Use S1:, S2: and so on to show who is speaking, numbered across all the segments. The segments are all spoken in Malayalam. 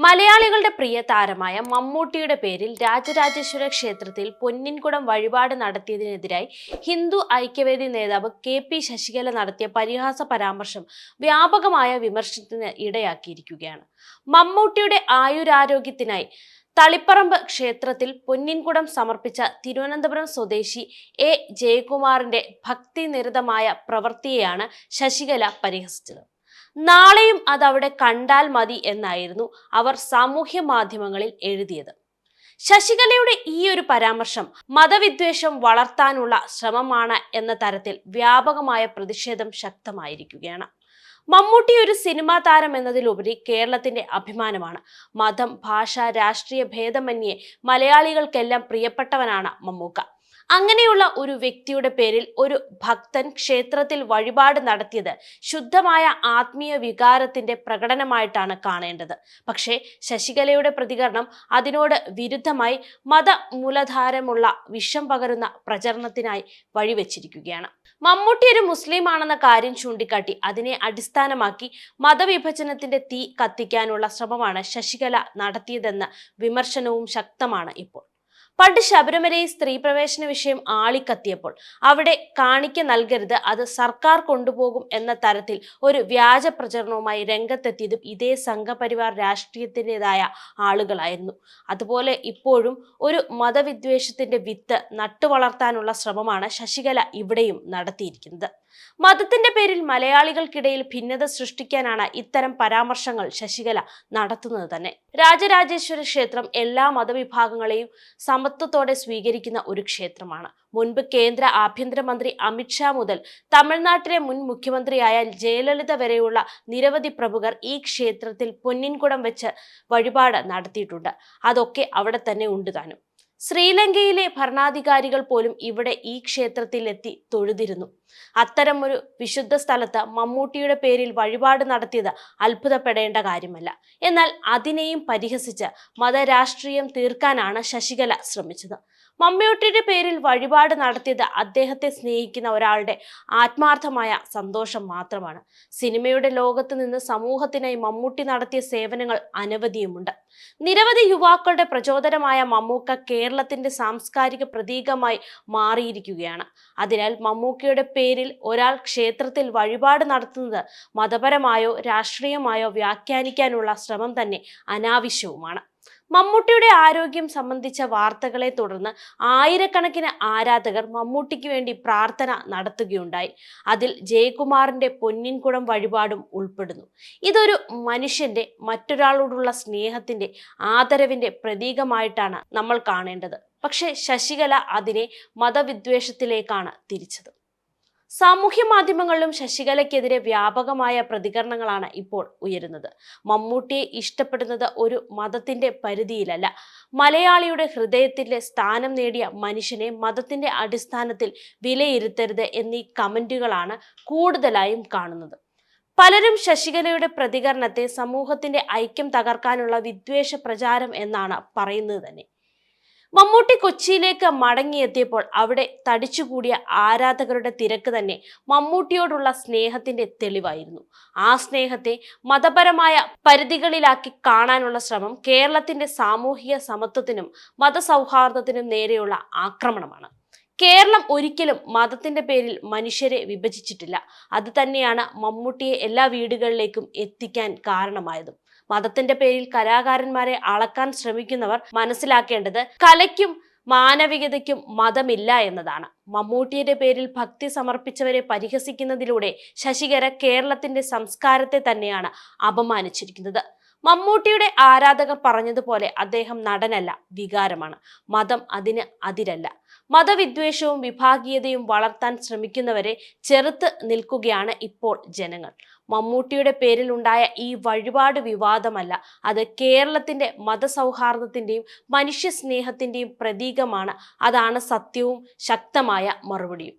S1: മലയാളികളുടെ പ്രിയ താരമായ മമ്മൂട്ടിയുടെ പേരിൽ രാജരാജേശ്വര ക്ഷേത്രത്തിൽ പൊന്നിൻകുടം വഴിപാട് നടത്തിയതിനെതിരായി ഹിന്ദു ഐക്യവേദി നേതാവ് കെ പി ശശികല നടത്തിയ പരിഹാസ പരാമർശം വ്യാപകമായ വിമർശനത്തിന് ഇടയാക്കിയിരിക്കുകയാണ്. മമ്മൂട്ടിയുടെ ആയുരാരോഗ്യത്തിനായി തളിപ്പറമ്പ് ക്ഷേത്രത്തിൽ പൊന്നിൻകുടം സമർപ്പിച്ച തിരുവനന്തപുരം സ്വദേശി എ ജയകുമാറിന്റെ ഭക്തിനിരതമായ പ്രവൃത്തിയെയാണ് ശശികല പരിഹസിച്ചത്. നാളെയും അത് അവിടെ കണ്ടാൽ മതി എന്നായിരുന്നു അവർ സാമൂഹ്യ മാധ്യമങ്ങളിൽ എഴുതിയത്. ശശികലയുടെ ഈ ഒരു പരാമർശം മതവിദ്വേഷം വളർത്താനുള്ള ശ്രമമാണ് എന്ന തരത്തിൽ വ്യാപകമായ പ്രതിഷേധം ശക്തമായിരിക്കുകയാണ്. മമ്മൂട്ടി ഒരു സിനിമാ താരം എന്നതിലുപരി കേരളത്തിന്റെ അഭിമാനമാണ്. മതം ഭാഷ രാഷ്ട്രീയ ഭേദമന്യേ മലയാളികൾക്കെല്ലാം പ്രിയപ്പെട്ടവനാണ് മമ്മൂക്ക. അങ്ങനെയുള്ള ഒരു വ്യക്തിയുടെ പേരിൽ ഒരു ഭക്തൻ ക്ഷേത്രത്തിൽ വഴിപാട് നടത്തിയത് ശുദ്ധമായ ആത്മീയ വികാരത്തിന്റെ പ്രകടനമായിട്ടാണ് കാണേണ്ടത്. പക്ഷേ ശശികലയുടെ പ്രതികരണം അതിനോട് വിരുദ്ധമായി മത മൂലധാരമുള്ള വിഷം പകരുന്ന പ്രചരണത്തിനായി വഴിവെച്ചിരിക്കുകയാണ്. മമ്മൂട്ടി ഒരു മുസ്ലിം ആണെന്ന കാര്യം ചൂണ്ടിക്കാട്ടി അതിനെ അടിസ്ഥാനമാക്കി മതവിഭജനത്തിന്റെ തീ കത്തിക്കാനുള്ള ശ്രമമാണ് ശശികല നടത്തിയതെന്ന വിമർശനവും ശക്തമാണ് ഇപ്പോൾ. പണ്ട് ശബരിമലയിൽ സ്ത്രീ പ്രവേശന വിഷയം ആളിക്കത്തിയപ്പോൾ അവിടെ കാണിക്ക നൽകരുത് അത് സർക്കാർ കൊണ്ടുപോകും എന്ന തരത്തിൽ ഒരു വ്യാജ പ്രചരണവുമായി രംഗത്തെത്തിയതും ഇതേ സംഘപരിവാർ രാഷ്ട്രീയത്തിന്റെതായ ആളുകളായിരുന്നു. അതുപോലെ ഇപ്പോഴും ഒരു മതവിദ്വേഷത്തിന്റെ വിത്ത് നട്ടുവളർത്താനുള്ള ശ്രമമാണ് ശശികല ഇവിടെയും നടത്തിയിരിക്കുന്നത്. മതത്തിന്റെ പേരിൽ മലയാളികൾക്കിടയിൽ ഭിന്നത സൃഷ്ടിക്കാനാണ് ഇത്തരം പരാമർശങ്ങൾ ശശികല നടത്തുന്നത് തന്നെ. രാജരാജേശ്വര ക്ഷേത്രം എല്ലാ മതവിഭാഗങ്ങളെയും സമത്വത്തോടെ സ്വീകരിക്കുന്ന ഒരു ക്ഷേത്രമാണ്. മുൻപ് കേന്ദ്ര ആഭ്യന്തരമന്ത്രി അമിത്ഷാ മുതൽ തമിഴ്നാട്ടിലെ മുൻ മുഖ്യമന്ത്രിയായ ജയലളിത വരെയുള്ള നിരവധി പ്രമുഖർ ഈ ക്ഷേത്രത്തിൽ പൊന്നിൻകുടം വെച്ച് വഴിപാട് നടത്തിയിട്ടുണ്ട്. അതൊക്കെ അവിടെ തന്നെ ഉണ്ട് താനും. ശ്രീലങ്കയിലെ ഭരണാധികാരികൾ പോലും ഇവിടെ ഈ ക്ഷേത്രത്തിലെത്തി തൊഴുതിരുന്നു. അത്തരമൊരു വിശുദ്ധ സ്ഥലത്ത് മമ്മൂട്ടിയുടെ പേരിൽ വഴിപാട് നടത്തിയത് അത്ഭുതപ്പെടേണ്ട കാര്യമല്ല. എന്നാൽ അതിനെയും പരിഹസിച്ച് മതരാഷ്ട്രീയം തീർക്കാനാണ് ശശികല ശ്രമിച്ചത്. മമ്മൂട്ടിയുടെ പേരിൽ വഴിപാട് നടത്തിയത് അദ്ദേഹത്തെ സ്നേഹിക്കുന്ന ഒരാളുടെ ആത്മാർത്ഥമായ സന്തോഷം മാത്രമാണ്. സിനിമയുടെ ലോകത്ത് നിന്ന് സമൂഹത്തിനായി മമ്മൂട്ടി നടത്തിയ സേവനങ്ങൾ അനവധിയുമുണ്ട്. നിരവധി യുവാക്കളുടെ പ്രചോദനമായ മമ്മൂക്ക കേരളത്തിന്റെ സാംസ്കാരിക പ്രതീകമായി മാറിയിരിക്കുകയാണ്. അതിനാൽ മമ്മൂക്കയുടെ പേരിൽ ഒരാൾ ക്ഷേത്രത്തിൽ വഴിപാട് നടത്തുന്നത് മതപരമായോ രാഷ്ട്രീയമായോ വ്യാഖ്യാനിക്കാനുള്ള ശ്രമം തന്നെ അനാവശ്യവുമാണ്. മമ്മൂട്ടിയുടെ ആരോഗ്യം സംബന്ധിച്ച വാർത്തകളെ തുടർന്ന് ആയിരക്കണക്കിന് ആരാധകർ മമ്മൂട്ടിക്ക് വേണ്ടി പ്രാർത്ഥന നടത്തുകയുണ്ടായി. അതിൽ ജയകുമാറിന്റെ പൊന്നിൻകുടം വഴിപാടും ഉൾപ്പെടുന്നു. ഇതൊരു മനുഷ്യന്റെ മറ്റൊരാളോടുള്ള സ്നേഹത്തിന്റെ ആദരവിന്റെ പ്രതീകമായിട്ടാണ് നമ്മൾ കാണേണ്ടത്. പക്ഷേ ശശികല അതിനെ മതവിദ്വേഷത്തിലേക്കാണ് തിരിച്ചത്. സാമൂഹ്യ മാധ്യമങ്ങളിലും ശശികലയ്ക്കെതിരെ വ്യാപകമായ പ്രതികരണങ്ങളാണ് ഇപ്പോൾ ഉയരുന്നത്. മമ്മൂട്ടിയെ ഇഷ്ടപ്പെടുന്നത് ഒരു മതത്തിന്റെ പരിധിയിലല്ല. മലയാളിയുടെ ഹൃദയത്തിലെ സ്ഥാനം നേടിയ മനുഷ്യനെ മതത്തിന്റെ അടിസ്ഥാനത്തിൽ വിലയിരുത്തരുത് എന്നീ കമന്റുകളാണ് കൂടുതലായും കാണുന്നത്. പലരും ശശികലയുടെ പ്രതികരണത്തെ സമൂഹത്തിന്റെ ഐക്യം തകർക്കാനുള്ള വിദ്വേഷ പ്രചാരം എന്നാണ് പറയുന്നത് തന്നെ. മമ്മൂട്ടി കൊച്ചിയിലേക്ക് മടങ്ങിയെത്തിയപ്പോൾ അവിടെ തടിച്ചുകൂടിയ ആരാധകരുടെ തിരക്ക് തന്നെ മമ്മൂട്ടിയോടുള്ള സ്നേഹത്തിന്റെ തെളിവായിരുന്നു. ആ സ്നേഹത്തെ മതപരമായ പരിധികളിലാക്കി കാണാനുള്ള ശ്രമം കേരളത്തിന്റെ സാമൂഹിക സമത്വത്തിനും മതസൗഹാർദ്ദത്തിനും നേരെയുള്ള ആക്രമണമാണ്. കേരളം ഒരിക്കലും മതത്തിന്റെ പേരിൽ മനുഷ്യരെ വിഭജിച്ചിട്ടില്ല. അത് തന്നെയാണ് മമ്മൂട്ടിയെ എല്ലാ വീടുകളിലേക്കും എത്തിക്കാൻ കാരണമായതും. മതത്തിന്റെ പേരിൽ കലാകാരന്മാരെ അളക്കാൻ ശ്രമിക്കുന്നവർ മനസ്സിലാക്കേണ്ടത് കലയ്ക്കും മാനവികതയ്ക്കും മതമില്ല എന്നതാണ്. മമ്മൂട്ടിയുടെ പേരിൽ ഭക്തി സമർപ്പിച്ചവരെ പരിഹസിക്കുന്നതിലൂടെ ശശികര കേരളത്തിന്റെ സംസ്കാരത്തെ തന്നെയാണ് അപമാനിച്ചിരിക്കുന്നത്. മമ്മൂട്ടിയുടെ ആരാധകർ പറഞ്ഞതുപോലെ അദ്ദേഹം നടനല്ല വികാരമാണ്. മതം അതിന് അതിരല്ല. മതവിദ്വേഷവും വിഭാഗീയതയും വളർത്താൻ ശ്രമിക്കുന്നവരെ ചെറുത്ത് നിൽക്കുകയാണ് ഇപ്പോൾ ജനങ്ങൾ. മമ്മൂട്ടിയുടെ പേരിൽ ഉണ്ടായ ഈ വഴിപാട് വിവാദമല്ല അത് കേരളത്തിന്റെ മതസൗഹാർദ്ദത്തിന്റെയും മനുഷ്യ സ്നേഹത്തിന്റെയും പ്രതീകമാണ്. അതാണ് സത്യവും ശക്തമായ മറുപടിയും.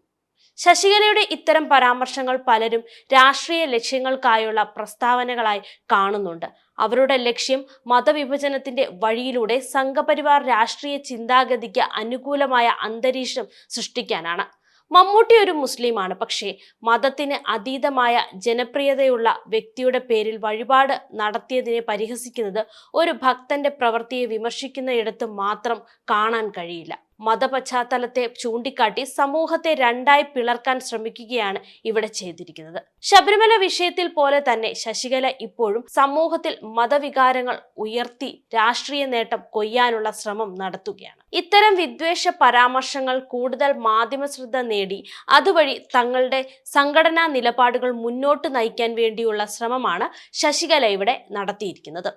S1: ശശികലയുടെ ഇത്തരം പരാമർശങ്ങൾ പലരും രാഷ്ട്രീയ ലക്ഷ്യങ്ങൾക്കായുള്ള പ്രസ്താവനകളായി കാണുന്നുണ്ട്. അവരുടെ ലക്ഷ്യം മതവിഭജനത്തിന്റെ വഴിയിലൂടെ സംഘപരിവാർ രാഷ്ട്രീയ ചിന്താഗതിക്ക് അനുകൂലമായ അന്തരീക്ഷം സൃഷ്ടിക്കാനാണ്. മമ്മൂട്ടി ഒരു മുസ്ലിമാണ്. പക്ഷേ മതത്തിന് അതീതമായ ജനപ്രിയതയുള്ള വ്യക്തിയുടെ പേരിൽ വഴിപാട് നടത്തിയതിനെ പരിഹസിക്കുന്നത് ഒരു ഭക്തന്റെ പ്രവൃത്തിയെ വിമർശിക്കുന്നയിടത്ത് മാത്രം കാണാൻ കഴിയില്ല. മതപശ്ചാത്തലത്തെ ചൂണ്ടിക്കാട്ടി സമൂഹത്തെ രണ്ടായി പിളർക്കാൻ ശ്രമിക്കുകയാണ് ഇവിടെ ചെയ്തിരിക്കുന്നത്. ശബരിമല വിഷയത്തിൽ പോലെ തന്നെ ശശികല ഇപ്പോഴും സമൂഹത്തിൽ മതവികാരങ്ങൾ ഉയർത്തി രാഷ്ട്രീയ നേട്ടം കൊയ്യാനുള്ള ശ്രമം നടത്തുകയാണ്. ഇത്തരം വിദ്വേഷ പരാമർശങ്ങൾ കൂടുതൽ മാധ്യമ ശ്രദ്ധ നേടി അതുവഴി തങ്ങളുടെ സംഘടനാ നിലപാടുകൾ മുന്നോട്ട് നയിക്കാൻ വേണ്ടിയുള്ള ശ്രമമാണ് ശശികല ഇവിടെ നടത്തിയിരിക്കുന്നത്.